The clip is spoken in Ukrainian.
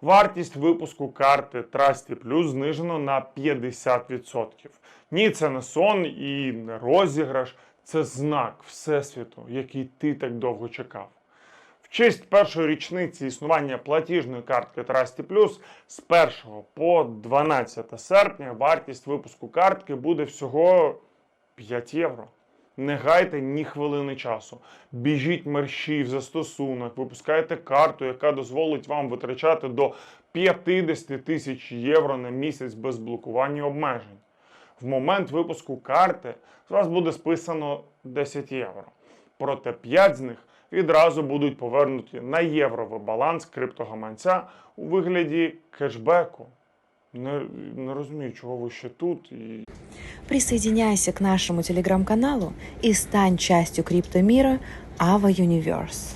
Вартість випуску карти Trusty Plus знижено на 50%. Ні, це не сон і не розіграш, це знак Всесвіту, який ти так довго чекав. В честь першої річниці існування платіжної картки Trusty Plus з 1 по 12 серпня вартість випуску картки буде всього 5 євро. Не гайте ні хвилини часу. Біжіть мерщій в застосунок, випускайте карту, яка дозволить вам витрачати до 50 тисяч євро на місяць без блокування обмежень. В момент випуску карти з вас буде списано 10 євро. Проте 5 з них відразу будуть повернуті на євровий баланс криптогаманця у вигляді кешбеку. Не, не розумію, чого ви ще тут і Присоединяйся к нашему телеграм-каналу и стань частью криптомира Ava Universe.